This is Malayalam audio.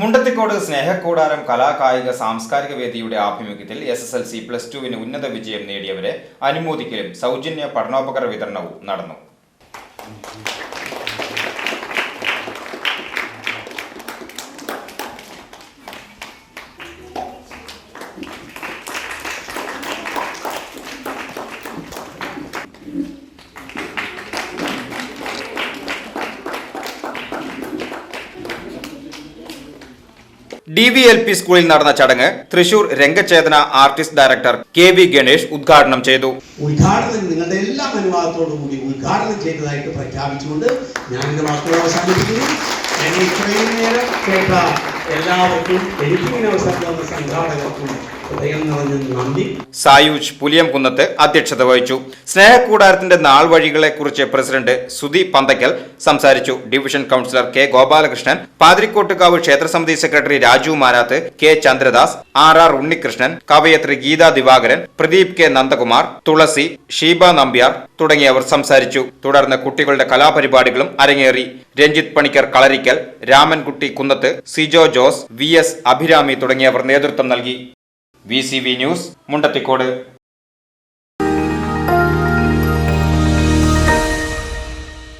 മുണ്ടത്തിക്കോട് സ്നേഹക്കൂടാരം കലാകായിക സാംസ്കാരിക വേദിയുടെ ആഭിമുഖ്യത്തിൽ S S L C plus ടുവിന് ഉന്നത വിജയം നേടിയവരെ അനുമോദിക്കലും സൗജന്യ പഠനോപകരണ വിതരണവും നടന്നു. ഡി വി എൽ പി സ്കൂളിൽ നടന്ന ചടങ്ങ് Thrissur Rangachetana artist director K V Ganesh ഉദ്ഘാടനം ചെയ്തു. ഉദ്ഘാടനം നിങ്ങളുടെ എല്ലാ അനുവാദത്തോടു കൂടി ഉദ്ഘാടനം ചെയ്തതായിട്ട് പ്രഖ്യാപിച്ചുകൊണ്ട് ഞാൻ എന്റെ വാക്കുകൾ അവസാനിപ്പിക്കുന്നു. എന്നെ ഇത്രയും നേരം എല്ലാവർക്കും എനിക്കിങ്ങനെ അവസരം തന്ന സംഘാടകർക്കും സായൂജ് പുലിയംകുന്നത്ത് അധ്യക്ഷത വഹിച്ചു. സ്നേഹക്കൂടാരത്തിന്റെ നാൾ വഴികളെ കുറിച്ച് പ്രസിഡന്റ് സുധി പന്തക്കൽ സംസാരിച്ചു. Division councillor K Gopalakrishnan Pathirikkottukavu ക്ഷേത്രസമിതി secretary Raju Marath K Chandradas R R Unnikrishnan കവയത്രി Geetha Divakaran Pradeep K Nandakumar Thulasi Sheeba Nambiar തുടങ്ങിയവർ സംസാരിച്ചു. തുടർന്ന് കുട്ടികളുടെ കലാപരിപാടികളും അരങ്ങേറി. രഞ്ജിത്ത് പണിക്കർ കളരിക്കൽ രാമൻകുട്ടി കുന്നത്ത് സിജോ ജോസ് വി എസ് അഭിരാമി തുടങ്ങിയവർ നേതൃത്വം നൽകി. V news Mundathikode.